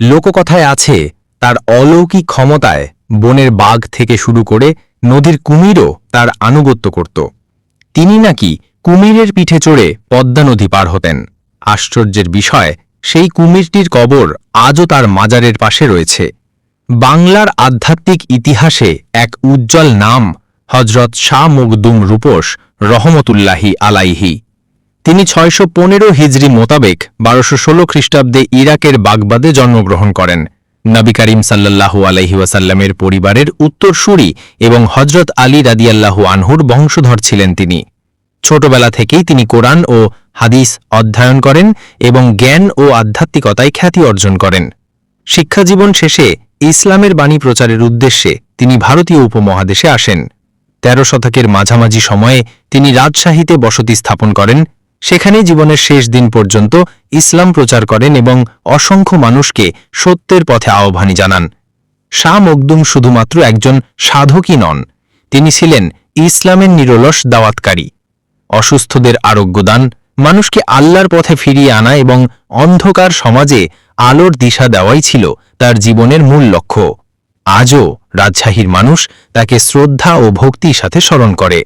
লোককথায় আছে, তার অলৌকিক ক্ষমতায় বনের বাঘ থেকে শুরু করে নদীর কুমিরও তার আনুগত্য করত। তিনি নাকি কুমিরের পিঠে চড়ে পদ্মা নদী পার হতেন। আশ্চর্যের বিষয়, সেই কুমিরটির কবর আজও তার মাজারের পাশে রয়েছে। বাংলার আধ্যাত্মিক ইতিহাসে এক উজ্জ্বল নাম হজরত শাহ মুগদুম রূপোস রহমতুল্লাহি আলাইহি। তিনি ছয়শো পনেরো হিজরি মোতাবেক বারোশো ষোলো খ্রিস্টাব্দে ইরাকের বাগবাদে জন্মগ্রহণ করেন। নবী করিম সাল্লাল্লাহু আলাইহি ওয়াসাল্লামের পরিবারের উত্তরসূরি এবং হজরত আলী রাদিয়াল্লাহু আনহুর বংশধর ছিলেন তিনি। ছোটবেলা থেকেই তিনি কোরআন ও হাদিস অধ্যয়ন করেন এবং জ্ঞান ও আধ্যাত্মিকতায় খ্যাতি অর্জন করেন। শিক্ষাজীবন শেষে ইসলামের বাণী প্রচারের উদ্দেশ্যে তিনি ভারতীয় উপমহাদেশে আসেন। তেরো শতকের মাঝামাঝি সময়ে তিনি রাজশাহীতে বসতি স্থাপন করেন সেখানে জীবনের শেষ দিন পর্যন্ত ইসলাম প্রচার করেন এবং অসংখ্য মানুষকে সত্যের পথে আহ্বানী জানান। শাহ মকদুম শুধুমাত্র একজন সাধকই নন, তিনি ছিলেন ইসলামের নিরলস দাওয়াতকারী। অসুস্থদের আরোগ্যদান, মানুষকে আল্লাহর পথে ফিরিয়ে আনা এবং অন্ধকার সমাজে আলোর দিশা দেওয়াই ছিল তার জীবনের মূল লক্ষ্য। আজও রাজশাহীর মানুষ তাকে শ্রদ্ধা ও ভক্তির সাথে স্মরণ করে।